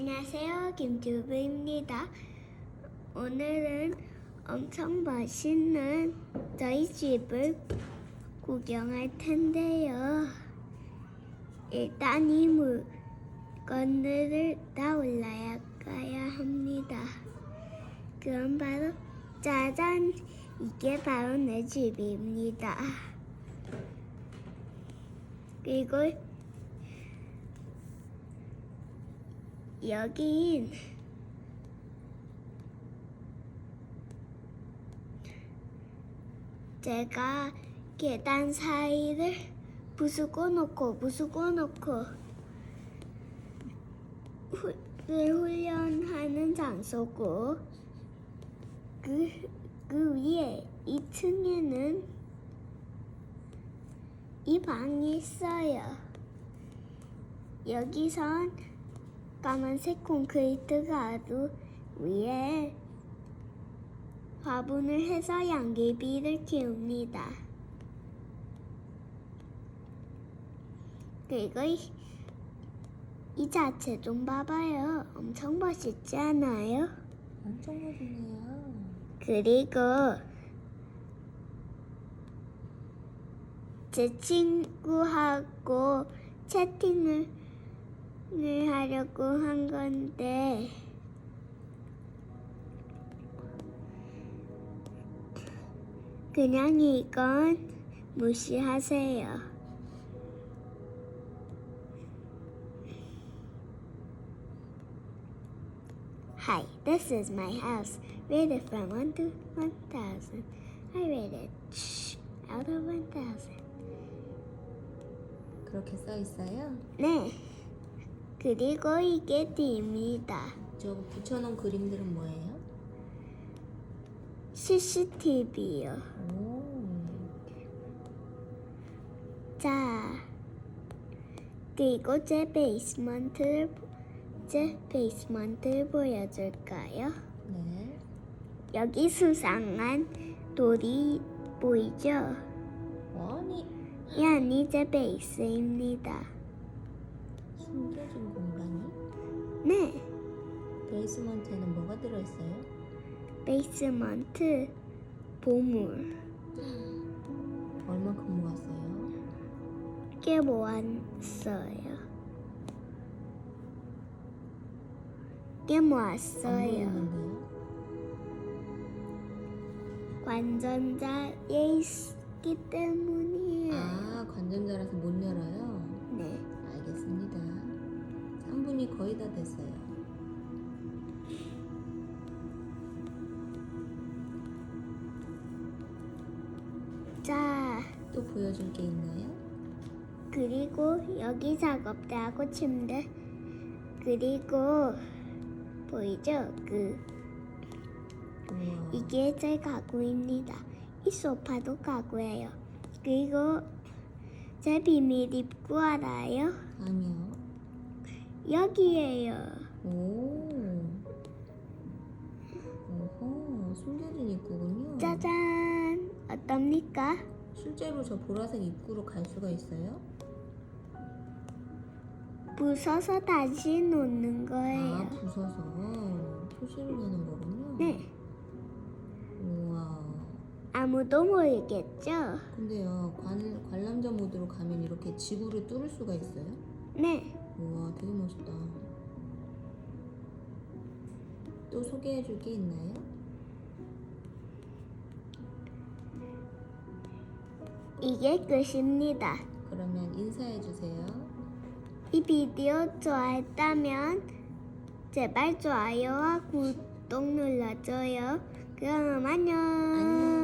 안녕하세요. 김주부입니다. 오늘은 엄청 맛있는 저희 집을 구경할 텐데요. 일단 이 물건들을 다 올라가야 합니다. 그럼 바로 짜잔! 이게 바로 내 집입니다. 그리고 여긴 제가 계단 사이를 부수고 놓고 부수고 놓고 후, 훈련하는 장소고 그, 그 위에 2층에는 이 방이 있어요. 여기선 까만색 콘크리트 가루 위에 화분을 해서 양귀비를 키웁니다. 그리고 이, 이 자체 좀 봐봐요. 엄청 멋있지 않아요? 엄청 멋있네요. 그리고 제 친구하고 채팅을 을 하려고 한 건데 그냥 이건 무시하세요. Hi, this is my house. Rated from 1 to 1000. I rated shh, out of 1000. 그렇게 써 있어요? 네. 그리고 이게 D입니다. 저 붙여놓은 그림들은 뭐예요? CCTV요. 오, 자, 그리고 제 베이스먼트를 제 베이스먼트를 보여줄까요? 네. 여기 수상한 돌이 보이죠? 아니, 이 안이 제 베이스입니다. 숨겨진 공간이? 네, 베이스먼트에는 뭐가 들어있어요? 베이스먼트 보물. 얼마큼 모았어요? 꽤 모았어요. 꽤 안 모았어요. 관전자에 있기 때문이에 보여줄 게 있나요? 그리고 여기 작업대하고 침대. 그리고 보이죠? 그 우와. 이게 제 가구입니다. 이 소파도 가구예요. 그리고 제 비밀 입구 알아요? 아니요. 여기에요. 오. 오호, 숨겨진 입구군요. 짜잔! 어떻습니까? 실제로 저 보라색 입구로 갈 수가 있어요? 부숴서 다시 놓는 아, 거예요. 부서서 표시를 내는 거군요. 네. 우와. 아무도 모르겠죠? 근데요, 관, 관람자 모드로 가면 이렇게 지구를 뚫을 수가 있어요? 네. 우와, 되게 멋있다. 또 소개해 줄 게 있나요? 이게 끝입니다. 그러면 인사해 주세요. 이 비디오 좋아했다면 제발 좋아요와 구독 눌러줘요. 그럼 안녕. 안녕.